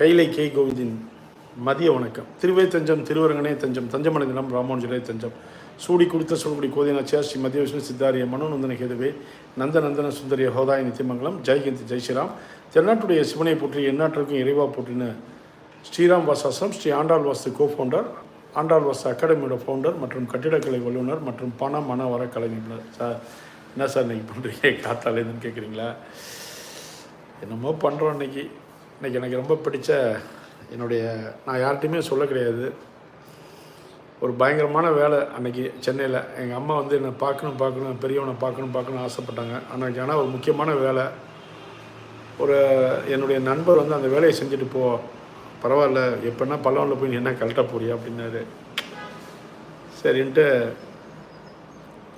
கைலை K கோவிந்தின் மதிய வணக்கம். திருவே தஞ்சம் திருவரங்கனே தஞ்சம் தஞ்சமனை தினம் ராமானுஜரே தஞ்சம். சூடி கொடுத்த சொல்குடி கோதினாச்சியா ஸ்ரீ மத்திய விஷ்ணு சித்தாரிய மனோநந்தன கேதுவே நந்த நந்தன சுந்தரிய ஹோதாய நித்தியமங்கலம் ஜெய்ஹிந்த் ஜெய் ஸ்ரீராம். தென்னாட்டுடைய சிவனை போற்றி எந்நாட்டிற்கும் இறைவா போற்றின ஸ்ரீராம் வாசாசம் ஸ்ரீ ஆண்டாள் வாஸ்து கோ ஃபவுண்டர் ஆண்டாள் வாஸ்து அகாடமியோட ஃபவுண்டர் மற்றும் கட்டிடக்கலை வல்லுநர் மற்றும் பண மன வர கலை நிபுணர். சார் என்ன சார் இன்னைக்கு பண்ணுறீங்க காத்தாலேருந்துன்னு கேட்குறீங்களா என்னமோ பண்ணுறோம் இன்னைக்கு. இன்றைக்கி எனக்கு ரொம்ப பிடிச்ச என்னுடைய நான் யார்கிட்டையுமே சொல்ல கிடையாது. ஒரு பயங்கரமான வேலை அன்னைக்கு சென்னையில். எங்கள் அம்மா வந்து என்னை பார்க்கணும் பார்க்கணும் பெரியவனை பார்க்கணும் பார்க்கணும் ஆசைப்பட்டாங்க. ஆனால் ஆனால் ஒரு முக்கியமான வேலை. ஒரு என்னுடைய நண்பர் வந்து அந்த வேலையை செஞ்சுட்டு போ பரவாயில்ல எப்படின்னா பல்லவனில் போய் நீ என்ன கழட்ட போறியா அப்படின்னாரு. சரின்ட்டு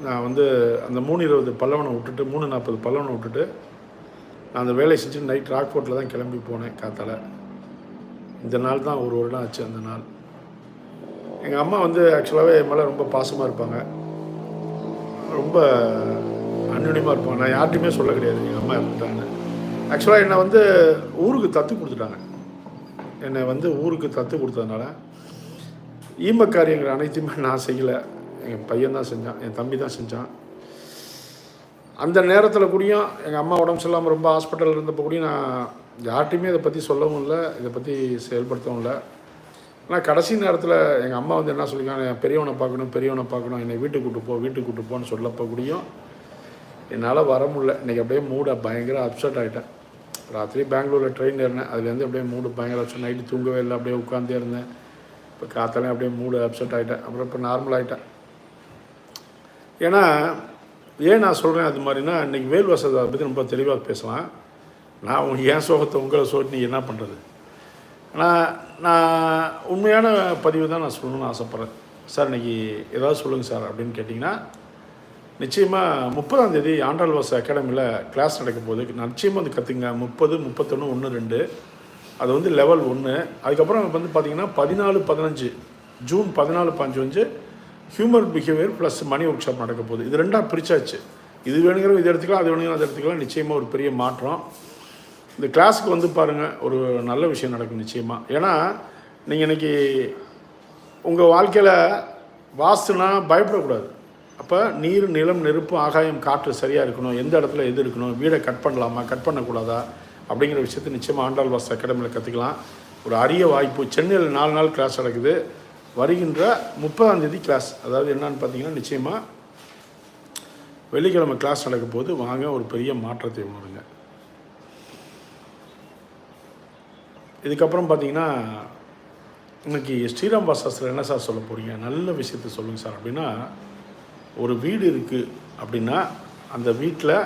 நான் வந்து அந்த மூணு இருபது பல்லவனை விட்டுட்டு மூணு நாற்பது பல்லவனை விட்டுட்டு நான் அந்த வேலையை செஞ்சு நைட் ராக்போர்ட்டில் தான் கிளம்பி போனேன் காத்தால். இந்த நாள் தான் ஒரு வருடம் ஆச்சு அந்த நாள். எங்கள் அம்மா வந்து ஆக்சுவலாகவே என் மேலே ரொம்ப பாசமாக இருப்பாங்க. ரொம்ப அந்யுன்யமாக இருப்பாங்க. நான் யார்கிட்டையுமே சொல்ல கிடையாது. எங்கள் அம்மா இருந்துட்டாங்க ஆக்சுவலாக என்னை வந்து ஊருக்கு தத்து கொடுத்துட்டாங்க. என்னை வந்து ஊருக்கு தத்து கொடுத்ததுனால ஈமக்காரியங்கிற அனைத்தையுமே நான் செய்யலை. என் பையன் தான் செஞ்சான். என் தம்பி தான் செஞ்சான். அந்த நேரத்தில் கூடயும் எங்கள் அம்மா உடம்பு சரியில்லாமல் ரொம்ப ஹாஸ்பிட்டலில் இருந்தப்போ கூடயும் நான் யார்கிட்டையுமே இதை பற்றி சொல்லவும் இல்லை இதை பற்றி செயல்படுத்தவும் இல்லை. ஆனால் கடைசி நேரத்தில் எங்கள் அம்மா வந்து என்ன சொல்லியிருக்காங்க "என் பெரியவனை பார்க்கணும் பெரியவனை பார்க்கணும் என்னை வீட்டுக்கு கூட்டு போ வீட்டுக்கு கூட்டு போன்னு சொல்லப்போ கூடயும் என்னால் வர முடியல. இன்றைக்கி அப்படியே மூட பயங்கர அப்செட் ஆகிட்டேன் ராத்திரி பெங்களூரில் ட்ரெயின் ஏறினேன். அதுலேருந்து அப்படியே மூடு பயங்கர அப்செட் நைட்டு தூங்கவே இல்லை அப்படியே உட்காந்தே இருந்தேன். இப்போ காத்தாலே அப்படியே மூடு அப்செட் ஆகிட்டேன் அப்புறம் இப்போ நார்மல் ஆகிட்டேன் ஏன்னா ஏன் நான் சொல்கிறேன் அது மாதிரினா இன்றைக்கி வேல் வசதியை பற்றி ரொம்ப தெளிவாக பேசலாம். நான் உங்கள் என் சோகத்தை உங்களை சோகத்தை நீ என்ன பண்ணுறது ஆனால் நான் உண்மையான பதிவு தான் நான் சொல்லணும்னு ஆசைப்பட்றேன். சார் இன்னைக்கு ஏதாவது சொல்லுங்கள் சார் அப்படின்னு கேட்டிங்கன்னா நிச்சயமாக முப்பதாம் தேதி ஆண்டாள் வாச அகாடமியில் கிளாஸ் நடக்கும் போகுது. நிச்சயமாக வந்து கற்றுங்க முப்பது முப்பத்தொன்று ஒன்று ரெண்டு. அது வந்து லெவல் ஒன்று அதுக்கப்புறம் வந்து பார்த்திங்கன்னா பதினாலு பதினஞ்சு. ஜூன் பதினாலு பதினஞ்சு human behaviour plus money workshop நடக்க போகுது. இது ரெண்டாக பிரிச்சாச்சு. இது வேணுங்கிற இது எடுத்துக்கலாம் அது வேணுங்கிற அதை எடுத்துக்கலாம். நிச்சயமாக ஒரு பெரிய மாற்றம். இந்த கிளாஸுக்கு வந்து பாருங்கள் ஒரு நல்ல விஷயம் நடக்கும் நிச்சயமாக ஏன்னா நீங்கள் இன்றைக்கி உங்கள் வாழ்க்கையில் வாஸ்துனா பயப்படக்கூடாது. அப்போ நீர் நிலம் நெருப்பு ஆகாயம் காற்று சரியாக இருக்கணும். எந்த இடத்துல எது இருக்கணும்? வீடை கட் பண்ணலாமா? கட் பண்ணக்கூடாதா? அப்படிங்கிற விஷயத்தை நிச்சயமாக ஆண்டாள் வாஸ்து அகாடமியில் கற்றுக்கலாம் ஒரு அரிய வாய்ப்பு. சென்னையில் நாலு நாள் கிளாஸ் நடக்குது. வருகின்ற முப்பதாம் தேதி கிளாஸ் அதாவது என்னன்னு பார்த்தீங்கன்னா நிச்சயமாக வெள்ளிக்கிழமை கிளாஸ் நடக்கும் போது வாங்க ஒரு பெரிய மாற்றத்தை உணருங்க. இதுக்கப்புறம் பார்த்தீங்கன்னா இன்னைக்கு ஸ்ரீராம் பாசாஸ்திரம் என்ன சார் சொல்ல போகிறீங்க நல்ல விஷயத்த சொல்லுங்கள் சார். அப்படின்னா ஒரு வீடு இருக்குது அப்படின்னா அந்த வீட்டில்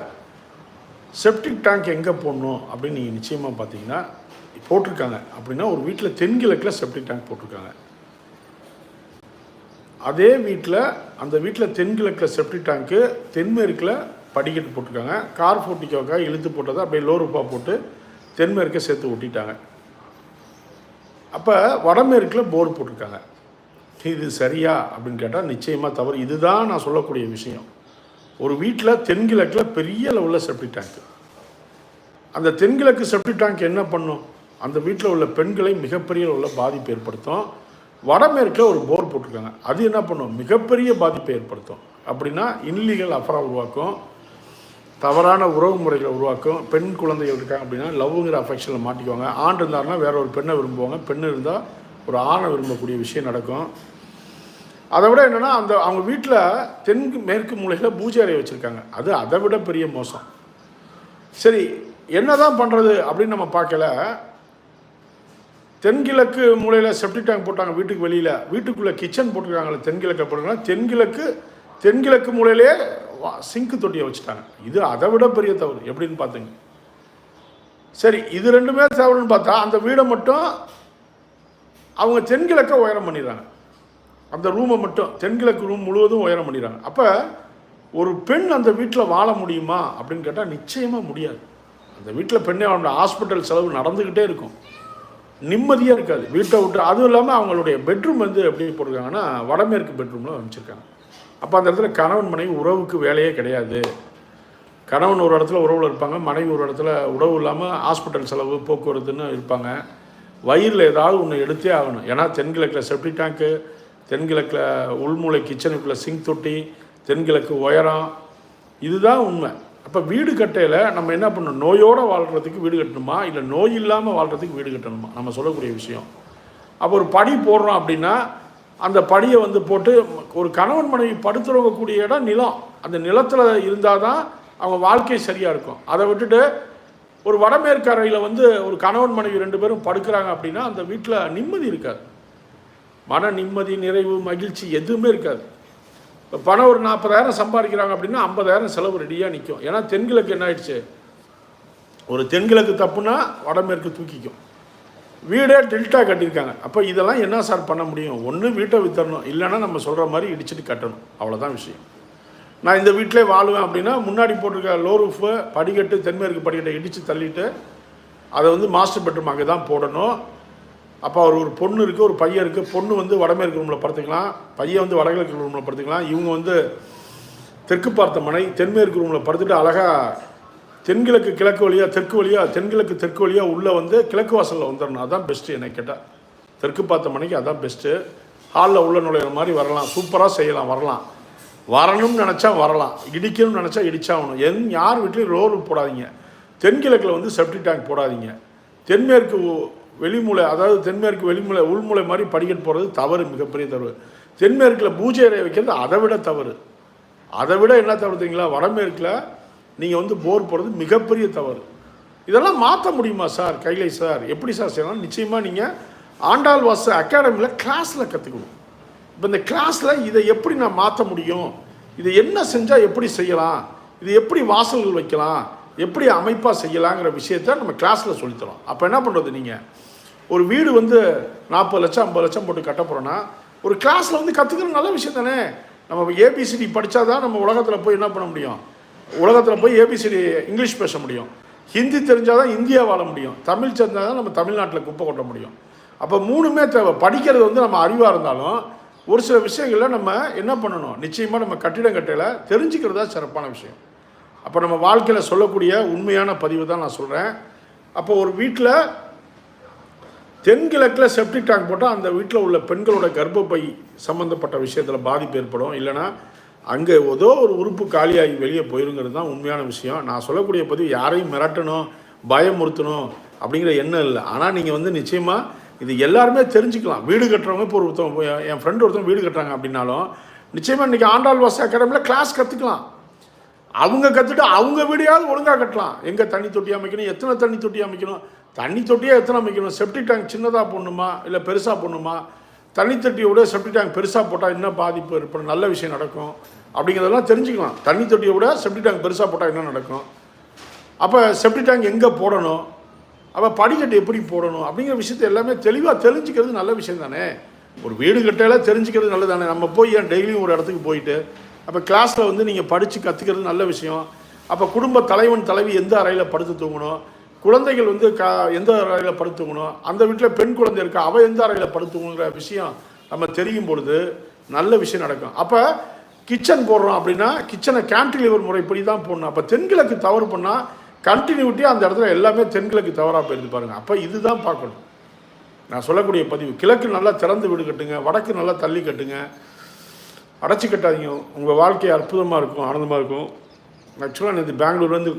செப்டிக் டேங்க் எங்கே போடணும் அப்படின்னு நீங்கள் நிச்சயமாக பார்த்தீங்கன்னா போட்டிருக்காங்க. அப்படின்னா ஒரு வீட்டில் தென்கிழக்கில் செப்டிக் டேங்க் போட்டிருக்காங்க. அதே வீட்டில் அந்த வீட்டில் தென்கிழக்கில் செப்டி டேங்க்கு தென்மேற்கில் படிக்கட்டு போட்டிருக்காங்க. கார் போட்டிக்காக இழுத்து போட்டதை அப்படியே லோருப்பா போட்டு தென்மேற்கை சேர்த்து ஒட்டிட்டாங்க. அப்போ வடமேற்கில் போர் போட்டிருக்காங்க. இது சரியா அப்படின்னு கேட்டால் நிச்சயமாக தவறு. இதுதான் நான் சொல்லக்கூடிய விஷயம். ஒரு வீட்டில் தென்கிழக்கில் பெரிய லெவலில் செப்டி டேங்க் அந்த தென்கிழக்கு செப்டி டேங்க் என்ன பண்ணும்? அந்த வீட்டில் உள்ள பெண்களை மிகப்பெரிய அளவில் பாதிப்பு ஏற்படுத்தும். வடமேற்கில் ஒரு போர் போட்டிருக்காங்க. அது என்ன பண்ணும்? மிகப்பெரிய பாதிப்பை ஏற்படுத்தும். அப்படின்னா இன்லீகல் அஃபரா உருவாக்கும். தவறான உறவு முறைகளை உருவாக்கும். பெண் குழந்தைகள் இருக்காங்க அப்படின்னா லவ்ங்கிற அஃபெக்ஷனில் மாட்டிக்குவாங்க. ஆண் இருந்தாருன்னா வேற ஒரு பெண்ணை விரும்புவாங்க. பெண் இருந்தால் ஒரு ஆணை விரும்பக்கூடிய விஷயம் நடக்கும். அதை விட என்னென்னா அந்த அவங்க வீட்டில் தென்கு மேற்கு மூலையில் பூஜை அறை வச்சுருக்காங்க. அது அதை விட பெரிய மோசம். சரி என்ன தான் பண்ணுறது அப்படின்னு நம்ம பார்க்கல. தென்கிழக்கு மூலையில் செப்டிக் டேங்க் போட்டாங்க வீட்டுக்கு வெளியில். வீட்டுக்குள்ளே கிச்சன் போட்டிருக்காங்களே தென்கிழக்கு போட்டிருக்காங்க தென்கிழக்கு தென்கிழக்கு மூலையிலே சிங்க்கு தொட்டியை வச்சுட்டாங்க. இது அதை விட பெரிய தவறு. எப்படின்னு பார்த்துங்க சரி இது ரெண்டுமே தவறுன்னு பார்த்தா அந்த வீடை மட்டும் அவங்க தென்கிழக்க உயரம் பண்ணிடுறாங்க. அந்த ரூமை மட்டும் தென்கிழக்கு ரூம் முழுவதும் உயரம் பண்ணிடுறாங்க. அப்போ ஒரு பெண் அந்த வீட்டில் வாழ முடியுமா அப்படின்னு கேட்டால் நிச்சயமாக முடியாது. அந்த வீட்டில் பெண்ணே அவனோட ஹாஸ்பிட்டல் செலவு நடந்துக்கிட்டே இருக்கும். நிம்மதியாக இருக்காது. வீட்டை விட்டு அதுவும் இல்லாமல் அவங்களுடைய பெட்ரூம் வந்து எப்படி போட்டிருக்காங்கன்னா வடமேற்கு பெட்ரூமில் அமைச்சிருக்காங்க அப்போ அந்த இடத்துல கணவன் மனைவி உறவுக்கு வேலையே கிடையாது. கணவன் ஒரு இடத்துல உறவில் இருப்பாங்க மனைவி ஒரு இடத்துல உறவு இல்லாமல் ஹாஸ்பிட்டல் செலவு போக்குவரத்துன்னு இருப்பாங்க. வயிறில் ஏதாவது ஒன்று எடுத்தே ஆகணும். ஏன்னா தென்கிழக்கில் செப்டி டேங்க்கு தென்கிழக்கில் உள்மூலை கிச்சனுக்குள்ளே சிங்க் தொட்டி தென்கிழக்கு உயரம் இதுதான் உண்மை. அப்போ வீடு கட்டையில் நம்ம என்ன பண்ணணும்? நோயோடு வாழ்கிறதுக்கு வீடு கட்டணுமா? இல்லை நோய் இல்லாமல் வாழ்கிறதுக்கு வீடு கட்டணுமா? நம்ம சொல்லக்கூடிய விஷயம். அப்போ ஒரு படி போடுறோம் அப்படின்னா அந்த படியை வந்து போட்டு ஒரு கணவன் மனைவி படுத்துறவங்கக்கூடிய இடம் நிலம். அந்த நிலத்தில் இருந்தால் தான் அவங்க வாழ்க்கை சரியாக இருக்கும். அதை விட்டுட்டு ஒரு வடமேற்கு அறையில் வந்து ஒரு கணவன் மனைவி ரெண்டு பேரும் படுக்கிறாங்க அப்படின்னா அந்த வீட்டில் நிம்மதி இருக்காது. மன நிம்மதி நிறைவு மகிழ்ச்சி எதுவுமே இருக்காது. இப்போ பணம் ஒரு நாற்பதாயிரம் சம்பாதிக்கிறாங்க அப்படின்னா ஐம்பதாயிரம் செலவு ரெடியாக நிற்கும் ஏன்னா தென்கிழக்கு என்ன ஆயிடுச்சு? ஒரு தென்கிழக்கு தப்புனா வடமேற்கு தூக்கிக்கும். வீடே டெல்டா கட்டியிருக்காங்க. அப்போ இதெல்லாம் என்ன சார் பண்ண முடியும்? ஒன்று வீட்டை வித்தரணும். இல்லைன்னா நம்ம சொல்கிற மாதிரி இடிச்சிட்டு கட்டணும். அவ்வளோதான் விஷயம். நான் இந்த வீட்டிலே வாழுவேன் அப்படின்னா முன்னாடி போட்டிருக்க லோ ரூஃபு படிக்கட்டு தென்மேற்கு படிக்கட்டை இடித்து தள்ளிட்டு அதை வந்து மாஸ்டர் பெட்ரூம் அங்கே தான் போடணும். அப்போ அவர் ஒரு பொண்ணு இருக்குது ஒரு பையன் இருக்குது பொண்ணு வந்து வடமேற்கு ரூமில் படுத்துக்கலாம். பையன் வந்து வடகிழக்கு ரூமில் படுத்துக்கலாம். இவங்க வந்து தெற்கு பார்த்த மனை தென்மேற்கு ரூமில் படுத்துட்டு அழகாக தென்கிழக்கு கிழக்கு வழியாக தெற்கு வழியாக தென்கிழக்கு தெற்கு வழியாக உள்ளே வந்து கிழக்கு வாசலில் வந்துடணும். அதான் பெஸ்ட்டு என்னை கேட்டால் தெற்கு பார்த்த மணிக்கு அதான் பெஸ்ட்டு ஹாலில் உள்ள நுழையிற மாதிரி வரலாம். சூப்பராக செய்யலாம் வரலாம். வரணும்னு நினச்சா வரலாம். இடிக்கணும்னு நினச்சா இடிச்சாகணும். என் யார் வீட்லேயும் ரோடு போடாதீங்க. தென்கிழக்கில் வந்து செப்டி டேங்க் போடாதீங்க. தென்மேற்கு வெளிமூளை வெளிமூலை அதாவது தென்மேற்கு வெளிமூலை உள்மூலை மாதிரி படிக்கட்டு போகிறது தவறு மிகப்பெரிய தவறு. தென்மேற்கில் பூஜை அறை வைக்கிறது அதை விட தவறு. அதை விட என்ன தவறு தெரியுங்களா? வடமேற்கில் நீங்கள் வந்து போர் போடுறது மிகப்பெரிய தவறு. இதெல்லாம் மாற்ற முடியுமா சார் கைலை சார்? எப்படி சார் செய்யலாம்? நிச்சயமாக நீங்கள் ஆண்டாள் வாச அகாடமியில் கிளாஸில் கற்றுக்கணும் இப்போ இந்த கிளாஸில் இதை எப்படி நான் மாற்ற முடியும்? இதை என்ன செஞ்சால் எப்படி செய்யலாம்? இது எப்படி வாசல்கள் வைக்கலாம்? எப்படி அமைப்பாக செய்யலாங்கிற விஷயத்த நம்ம கிளாஸில் சொல்லித்தரோம். அப்போ என்ன பண்ணுறது நீங்கள் ஒரு வீடு வந்து நாற்பது லட்சம் ஐம்பது லட்சம் போட்டு கட்ட போகிறோன்னா ஒரு கிளாஸில் வந்து கற்றுக்கிற நல்ல விஷயம் தானே? நம்ம ஏபிசிடி படித்தா தான் நம்ம உலகத்தில் போய் என்ன பண்ண முடியும்? உலகத்தில் போய் ஏபிசிடி இங்கிலீஷ் பேச முடியும். ஹிந்தி தெரிஞ்சால் தான் இந்தியா வாழ முடியும். தமிழ் தெரிஞ்சால் தான் நம்ம தமிழ்நாட்டில் குப்பை கொட்ட முடியும். அப்போ மூணுமே தேவை. படிக்கிறது வந்து நம்ம அறிவாக இருந்தாலும் ஒரு சில விஷயங்களில் நம்ம என்ன பண்ணணும்? நிச்சயமாக நம்ம கட்டிடம் கட்டையில் தெரிஞ்சுக்கிறது தான் சிறப்பான விஷயம். அப்போ நம்ம வாழ்க்கையில் சொல்லக்கூடிய உண்மையான பதிவு தான் நான் சொல்கிறேன் அப்போ ஒரு வீட்டில் தென்கிழக்கில் செப்டிக் டேங்க் போட்டால் அந்த வீட்டில் உள்ள பெண்களோட கர்ப்பப்பை சம்மந்தப்பட்ட விஷயத்தில் பாதிப்பு ஏற்படும். இல்லைன்னா அங்கே ஏதோ ஒரு உறுப்பு காலியாகி வெளியே போயிருங்கிறது தான் உண்மையான விஷயம். நான் சொல்லக்கூடிய பதிவு யாரையும் மிரட்டணும் பயமுறுத்தணும் அப்படிங்கிற எண்ணம் இல்லை. ஆனால் நீங்கள் வந்து நிச்சயமாக இது எல்லாருமே தெரிஞ்சுக்கலாம். வீடு கட்டுறவங்க இப்போ ஒருத்தவங்க என் ஃப்ரெண்டு ஒருத்தவங்க வீடு கட்டுறாங்க அப்படின்னாலும் நிச்சயமாக இன்றைக்கி ஆண்டாள் வாச அகாடமியில் கிளாஸ் கற்றுக்கலாம் அவங்க கற்றுட்டு அவங்க வீடையாவது ஒழுங்காக கட்டலாம். எங்கே தண்ணி தொட்டி அமைக்கணும் எத்தனை தண்ணி தொட்டி அமைக்கணும் தண்ணி தொட்டியாக எத்தனை அமைக்கணும்? செப்டிக் டேங்க் சின்னதாக போடணுமா? இல்லை பெருசாக போடணுமா? தண்ணி தொட்டியோட செப்டிக் டேங்க் பெருசாக போட்டால் என்ன பாதிப்பு ஏற்படும்? நல்ல விஷயம் நடக்கும். அப்படிங்கிறதெல்லாம் தெரிஞ்சுக்கலாம். தண்ணி தொட்டியை விட செப்டிக் டேங்க் பெருசாக போட்டால் என்ன நடக்கும்? அப்போ செப்டிக் டேங்க் எங்கே போடணும்? அப்போ படிக்கட்டு எப்படி போடணும்? அப்படிங்கிற விஷயத்தை எல்லாமே தெளிவாக தெரிஞ்சுக்கிறது நல்ல விஷயம் தானே? ஒரு வீடு கட்டையில தெரிஞ்சுக்கிறது நல்லது தானே? நம்ம போய் ஏன் டெய்லியும் ஒரு இடத்துக்கு போயிட்டு அப்போ கிளாஸில் வந்து நீங்கள் படித்து கற்றுக்கிறது நல்ல விஷயம். அப்போ குடும்ப தலைவன் தலைவி எந்த அறையில் படுத்து தூங்கணும்? குழந்தைகள் வந்து க எந்த அறையில் படுத்துக்கணும்? அந்த வீட்டில் பெண் குழந்தை இருக்கா? அவள் எந்த அறையில் படுத்துக்கணுங்கிற விஷயம் நம்ம தெரியும் பொழுது நல்ல விஷயம் நடக்கும். அப்போ கிச்சன் போடுறோம் அப்படின்னா கிச்சனை கேன்டிலிவர் முறைப்படி தான் போடணும். அப்போ தென்கிழக்கு தவறு பண்ணால் கண்டினியூட்டி அந்த இடத்துல எல்லாமே தென்கிழக்கு தவறாக போயிருந்து பாருங்கள் அப்போ இதுதான் பார்க்கணும். நான் சொல்லக்கூடிய பதிவு. கிழக்கு நல்லா திறந்து வீடு கட்டுங்க. வடக்கு நல்லா தள்ளி கட்டுங்க. அடைச்சி கட்டாதீங்க. உங்கள் வாழ்க்கை அற்புதமாக இருக்கும் ஆனந்தமாக இருக்கும். ஆக்சுவலாக நேற்று பெங்களூர்லேருந்து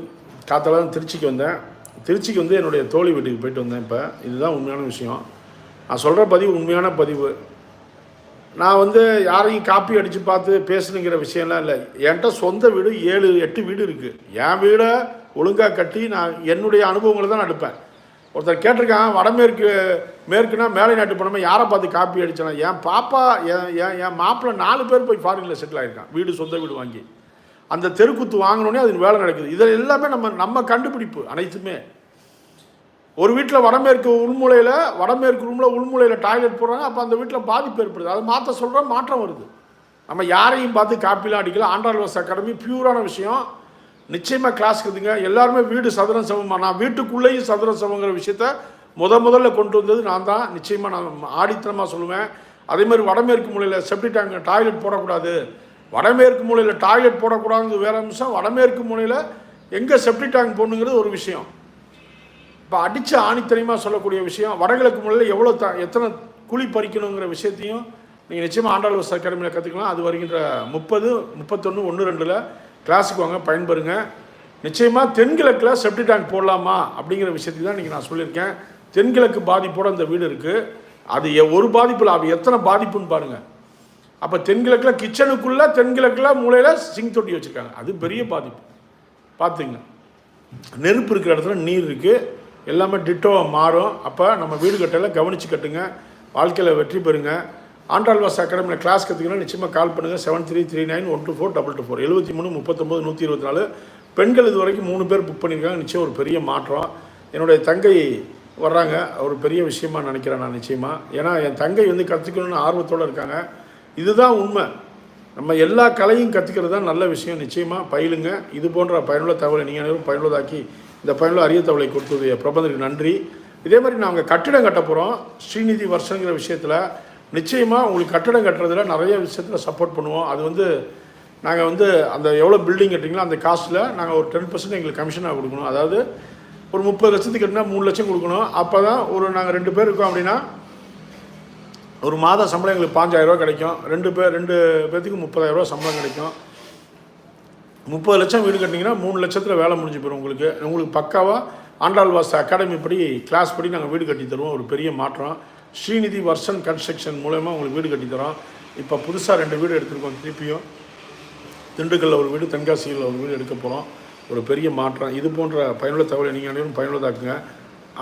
காத்தால தான் திருச்சிக்கு வந்தேன். திருச்சிக்கு வந்து என்னுடைய தோழி வீட்டுக்கு போயிட்டு வந்தேன் இப்போ. இதுதான் உண்மையான விஷயம். நான் சொல்கிற பதிவு உண்மையான பதிவு. நான் வந்து யாரையும் காப்பி அடித்து பார்த்து பேசணுங்கிற விஷயம்லாம் இல்லை. என்கிட்ட சொந்த வீடு ஏழு எட்டு வீடு இருக்குது என் வீடை ஒழுங்காக கட்டி நான் என்னுடைய அனுபவங்களை தான் நான் எடுப்பேன். ஒருத்தர் கேட்டிருக்கான் வடமேற்கு மேற்குனா மேலை நாட்டு போனமே யாரை பார்த்து காப்பி அடித்தனா என் பாப்பா என் என் என் மாப்பிள்ளை நாலு பேர் போய் ஃபாரினில் செட்டில் ஆகிருக்கான் வீடு சொந்த வீடு வாங்கி. அந்த தெருக்குத்து வாங்கினோடனே அது வேலை நடக்குது. இதில் எல்லாமே நம்ம நம்ம கண்டுபிடிப்பு அனைத்துமே. ஒரு வீட்டில் வடமேற்கு உள்மூலையில் வடமேற்கு ரூமில் உள்மூலையில் டாய்லெட் போடுறாங்க அப்போ அந்த வீட்டில் பாதிப்பு ஏற்படுது. அதை மாற்ற சொல்கிறோம் மாற்றம் வருது. நம்ம யாரையும் பார்த்து காப்பிலாம் அடிக்கல. ஆண்டாள் வாஸ் அகாடமி பியூரான விஷயம். நிச்சயமாக கிளாஸ் இருக்குதுங்க. எல்லாருமே வீடு சதுரம் சமமாக நான் வீட்டுக்குள்ளேயும் சதுரம் சமங்கிற விஷயத்த முத முதல்ல கொண்டு வந்தது நான் தான். நிச்சயமாக நான் ஆடித்தனமாக சொல்லுவேன். அதே மாதிரி வடமேற்கு மூலையில் செப்டி டேங்க் டாய்லெட் போடக்கூடாது. வடமேற்கு மூலையில் டாய்லெட் போடக்கூடாதுங்கிறது வேறு அம்சம். வடமேற்கு மூலையில் எங்கே செப்டி டேங்க் போடணுங்கிறது ஒரு விஷயம். இப்போ அடித்து ஆணித்தனியமாக சொல்லக்கூடிய விஷயம்? வடகிழக்கு மூலையில் எவ்வளோ த எத்தனை குழி பறிக்கணுங்கிற விஷயத்தையும் நீங்கள் நிச்சயமாக ஆண்டாள் வச அகாடமியில் கற்றுக்கலாம் அது வருகின்ற முப்பது முப்பத்தொன்று ஒன்று ரெண்டில் கிளாஸுக்கு வாங்க பயன்பெறுங்க. நிச்சயமாக தென்கிழக்கில் செப்டி டேங்க் போடலாமா அப்படிங்கிற விஷயத்தையும் தான் நீங்கள் நான் சொல்லியிருக்கேன். தென்கிழக்கு பாதிப்போடு அந்த வீடு இருக்குது அது எ- ஒரு பாதிப்பில் அது எத்தனை பாதிப்புன்னு பாருங்கள் அப்போ தென்கிழக்கில் கிச்சனுக்குள்ளே தென்கிழக்கில் மூலையில் சிங்க் தொட்டி வச்சுருக்காங்க. அது பெரிய பாதிப்பு. பார்த்துங்க நெருப்பு இருக்கிற இடத்துல நீர் இருக்குது எல்லாமே டிட்டோவாக மாறும். அப்போ நம்ம வீடு கட்டல கவனித்து கட்டுங்க. வாழ்க்கையில் வெற்றி பெறுங்க. ஆண்டாள் வாஸ் அகாடமியில் கிளாஸ் கற்றுக்கணும் நிச்சயமாக கால் பண்ணுங்கள் seven three three nine one two four double two four எழுபத்தி மூணு முப்பத்தொம்போது நூற்றி இருபத்தி நாலு. பெண்கள் இது வரைக்கும் மூணு பேர் புக் பண்ணியிருக்காங்க நிச்சயம் ஒரு பெரிய மாற்றம். என்னுடைய தங்கை வர்றாங்க. ஒரு பெரிய விஷயமா நினைக்கிறேன் நான் நிச்சயமாக ஏன்னா என் தங்கை வந்து கற்றுக்கணும்னு ஆர்வத்தோடு இருக்காங்க. இதுதான் உண்மை. நம்ம எல்லா கலையும் கற்றுக்கிறது தான் நல்ல விஷயம். நிச்சயமாக பயிலுங்க. இது போன்ற பயனுள்ள தகவலை நீங்கள் அனைவரும் பயனுள்ளதாக்கி இந்த பயனுள்ள அரிய தகவலை கொடுத்தது பிரபந்தருக்கு நன்றி. இதே மாதிரி நாங்கள் கட்டிடம் கட்ட போகிறோம் ஸ்ரீநிதி வருஷங்கிற விஷயத்தில் நிச்சயமாக உங்களுக்கு கட்டிடம் கட்டுறதுல நிறைய விஷயத்தில் சப்போர்ட் பண்ணுவோம். அது வந்து நாங்கள் வந்து அந்த எவ்வளோ பில்டிங் கட்டுறீங்களோ அந்த காஸ்ட்டில் நாங்கள் ஒரு டென் பர்சன்ட் எங்களுக்கு கமிஷனாக கொடுக்கணும். அதாவது ஒரு முப்பது லட்சத்துக்கு கட்டினா மூணு லட்சம் கொடுக்கணும். அப்போ தான் ஒரு நாங்கள் ரெண்டு பேர் இருக்கோம் அப்படின்னா ஒரு மாத சம்பளம் எங்களுக்கு பாஞ்சாயிரரூவா கிடைக்கும். ரெண்டு பேர் ரெண்டு பேர்த்துக்கு முப்பதாயிரரூவா சம்பளம் கிடைக்கும். முப்பது லட்சம் வீடு கட்டினீங்கன்னா மூணு லட்சத்தில் வேலை முடிஞ்சு போயிடும் உங்களுக்கு. உங்களுக்கு பக்காவாக ஆண்டாள் வாச அகாடமி படி கிளாஸ் படி நாங்கள் வீடு கட்டி தருவோம். ஒரு பெரிய மாற்றம். ஸ்ரீநிதி வர்ஷன் கன்ஸ்ட்ரக்ஷன் மூலயமா உங்களுக்கு வீடு கட்டி தரோம். இப்போ புதுசாக ரெண்டு வீடு எடுத்திருக்கோம் திருப்பியும். திண்டுக்கல்ல ஒரு வீடு தென்காசியில் ஒரு வீடு எடுக்க போகிறோம் ஒரு பெரிய மாற்றம். இது போன்ற பயனுள்ள தகவலை நீங்கள் அனைவரும் பயனுள்ளதாக்குங்க.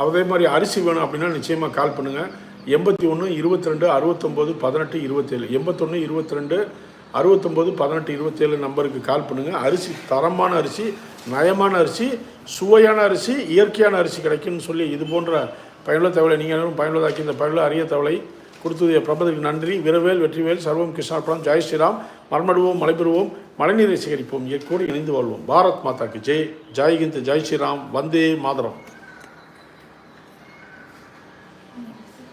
அதே மாதிரி அரிசி வேணும் அப்படின்னா நிச்சயமாக கால் பண்ணுங்கள் எண்பத்தி ஒன்று இருபத்தி ரெண்டு அறுபத்தொம்போது பதினெட்டு இருபத்தேழு. எண்பத்தொன்று இருபத்தி ரெண்டு அறுபத்தொம்போது பதினெட்டு இருபத்தேழு நம்பருக்கு கால் பண்ணுங்கள் அரிசி தரமான அரிசி நயமான அரிசி சுவையான அரிசி இயற்கையான அரிசி கிடைக்கும்னு சொல்லி இது போன்ற பயனுள்ள தகவலை நீங்கள் அனைவரும் பயனுள்ளதாக்கி இந்த பயனுள்ள அரிய தகவலை கொடுத்தது பிரபத்துக்கு நன்றி. விரவேல் வெற்றிவேல் சர்வம் கிருஷ்ணாபுரம் ஜெய் ஸ்ரீராம். மர்மடுவோம் மலைபெறுவோம். மழைநீரை சேகரிப்போம். இயற்கையோடு இணைந்து வாழ்வோம். பாரத் மாதாக்கு ஜெய். ஜெய்ஹிந்த் ஜெய் ஸ்ரீராம். வந்தே மாதரம்.